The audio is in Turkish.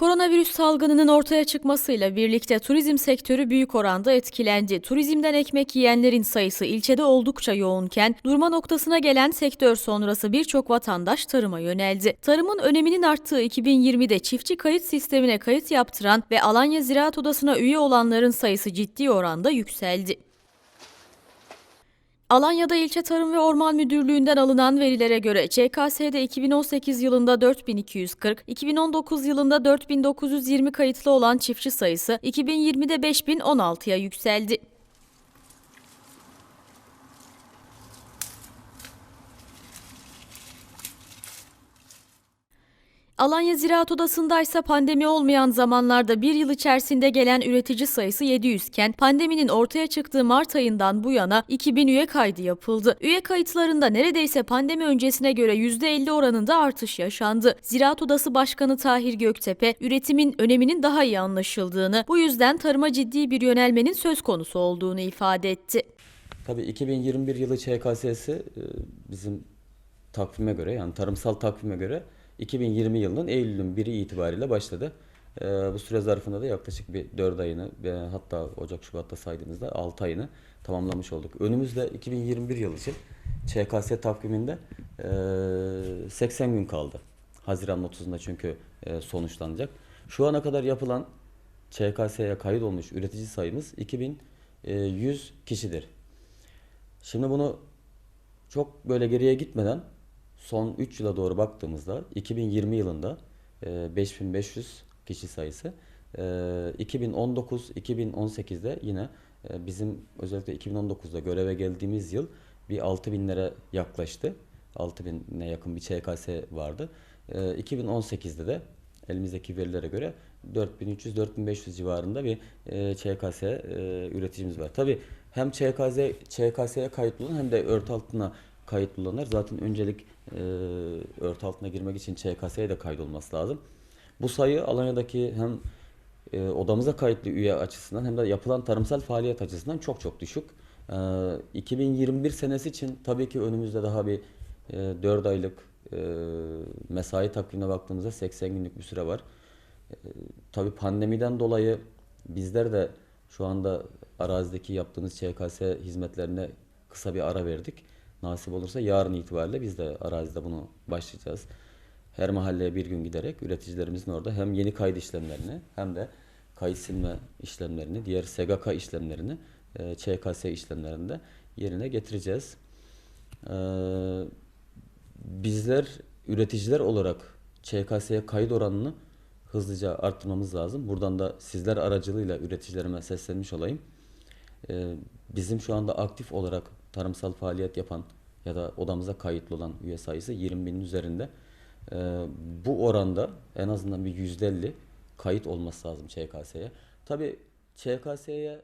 Koronavirüs salgınının ortaya çıkmasıyla birlikte turizm sektörü büyük oranda etkilendi. Turizmden ekmek yiyenlerin sayısı ilçede oldukça yoğunken durma noktasına gelen sektör sonrası birçok vatandaş tarıma yöneldi. Tarımın öneminin arttığı 2020'de çiftçi kayıt sistemine kayıt yaptıran ve Alanya Ziraat Odası'na üye olanların sayısı ciddi oranda yükseldi. Alanya'da İlçe Tarım ve Orman Müdürlüğü'nden alınan verilere göre ÇKS'de 2018 yılında 4240, 2019 yılında 4920 kayıtlı olan çiftçi sayısı 2020'de 5016'ya yükseldi. Alanya Ziraat Odası'nda ise pandemi olmayan zamanlarda bir yıl içerisinde gelen üretici sayısı 700 iken pandeminin ortaya çıktığı Mart ayından bu yana 2000 üye kaydı yapıldı. Üye kayıtlarında neredeyse pandemi öncesine göre %50 oranında artış yaşandı. Ziraat Odası Başkanı Tahir Göktepe, üretimin öneminin daha iyi anlaşıldığını, bu yüzden tarıma ciddi bir yönelmenin söz konusu olduğunu ifade etti. Tabii 2021 yılı ÇKS'si e, bizim takvime göre yani tarımsal takvime göre 2020 yılının Eylül'ün 1'i itibariyle başladı. E, Bu süre zarfında da yaklaşık bir 4 ayını ve hatta Ocak Şubat'ta saydığımızda 6 ayını tamamlamış olduk. Önümüzde 2021 yılı için ÇKS takviminde e, 80 gün kaldı. Haziran 30'unda çünkü e, sonuçlanacak. Şu ana kadar yapılan ÇKS'ye kayıt olmuş üretici sayımız 2100 kişidir. Şimdi bunu çok böyle geriye gitmeden son 3 yıla doğru baktığımızda 2020 yılında e, 5500 kişi sayısı e, 2019-2018'de yine e, bizim özellikle 2019'da göreve geldiğimiz yıl bir 6000'lere yaklaştı. 6000'e yakın bir ÇKS vardı. E, 2018'de de elimizdeki verilere göre 4300-4500 civarında bir e, ÇKS e, üreticimiz var. Tabii hem ÇKS ÇKS'ye kayıtlı olan hem de ört altına kayıtlı olanlar zaten öncelik e, ört altına girmek için ÇKS'ye de kaydolması lazım. Bu sayı Alanya'daki hem e, odamıza kayıtlı üye açısından hem de yapılan tarımsal faaliyet açısından çok çok düşük. E, 2021 senesi için tabii ki önümüzde daha bir e, 4 aylık e, mesai takvimine baktığımızda 80 günlük bir süre var. E, tabii pandemiden dolayı bizler de şu anda arazideki yaptığımız ÇKS hizmetlerine kısa bir ara verdik. Nasip olursa yarın itibariyle biz de arazide bunu başlayacağız. Her mahalleye bir gün giderek üreticilerimizin orada hem yeni kayıt işlemlerini hem de kayıt silme işlemlerini, diğer SGK işlemlerini, e, ÇKS işlemlerini de yerine getireceğiz. E, bizler üreticiler olarak ÇKS'ye kayıt oranını hızlıca arttırmamız lazım. Buradan da sizler aracılığıyla üreticilerime seslenmiş olayım. Bizim şu anda aktif olarak tarımsal faaliyet yapan ya da odamıza kayıtlı olan üye sayısı 20 binin üzerinde. Ee, bu oranda en azından bir %50 kayıt olması lazım ÇKS'ye. Tabii ÇKS'ye